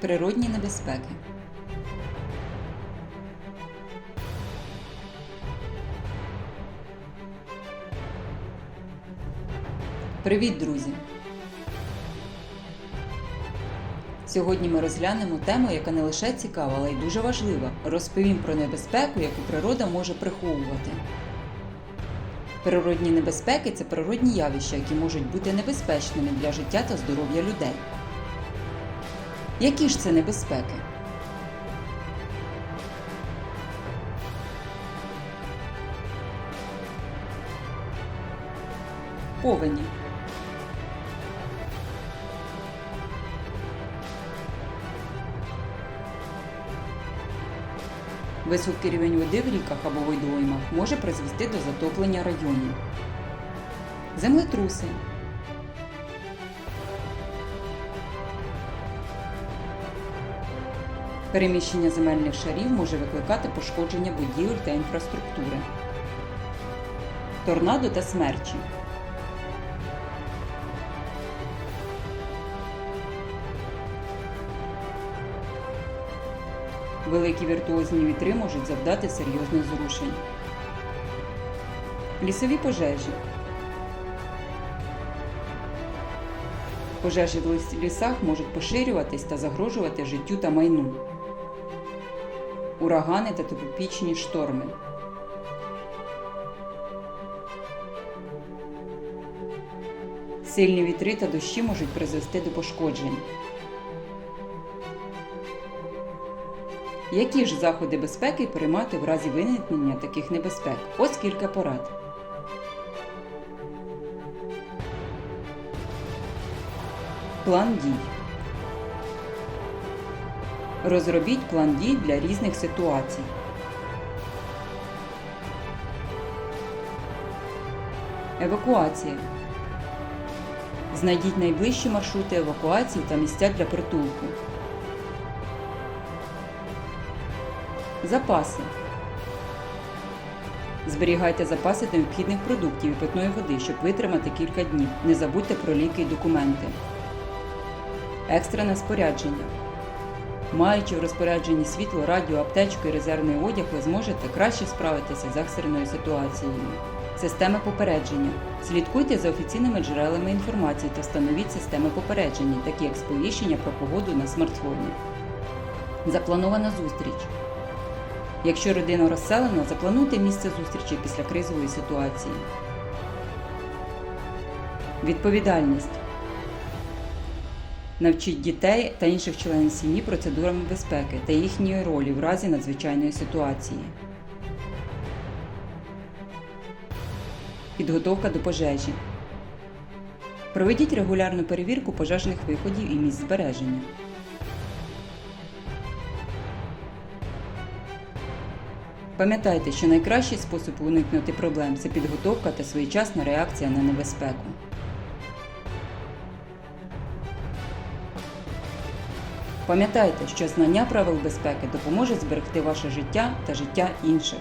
Природні небезпеки. Привіт, друзі! Сьогодні ми розглянемо тему, яка не лише цікава, але й дуже важлива. Розповім про небезпеку, яку природа може приховувати. Природні небезпеки це природні явища, які можуть бути небезпечними для життя та здоров'я людей. Які ж це небезпеки? Повені. Високий рівень води в ріках або водоймах може призвести до затоплення районів. Землетруси. Переміщення земельних шарів може викликати пошкодження будівель та інфраструктури. Торнадо та смерчі. Великі віртуозні вітри можуть завдати серйозних зрушень. Лісові пожежі. Пожежі в лісах можуть поширюватись та загрожувати життю та майну. Урагани та тропічні шторми. Сильні вітри та дощі можуть призвести до пошкоджень. Які ж заходи безпеки приймати в разі виникнення таких небезпек? Ось кілька порад. План дій. Розробіть план дій для різних ситуацій. Евакуація. Знайдіть найближчі маршрути евакуації та місця для притулку. Запаси. Зберігайте запаси необхідних продуктів і питної води, щоб витримати кілька днів. Не забудьте про ліки і документи. Екстрене спорядження. Маючи в розпорядженні світло, радіо, аптечку і резервний одяг, ви зможете краще справитися з екстреною ситуацією. Системи попередження. Слідкуйте за офіційними джерелами інформації та встановіть системи попередження, такі як сповіщення про погоду на смартфоні. Запланована зустріч. Якщо родина розселена, заплануйте місце зустрічі після кризової ситуації. Відповідальність. Навчіть дітей та інших членів сім'ї процедурами безпеки та їхньої ролі в разі надзвичайної ситуації. Підготовка до пожежі. Проведіть регулярну перевірку пожежних виходів і місць збереження. Пам'ятайте, що найкращий спосіб уникнути проблем це підготовка та своєчасна реакція на небезпеку. Пам'ятайте, що знання правил безпеки допоможе зберегти ваше життя та життя інших.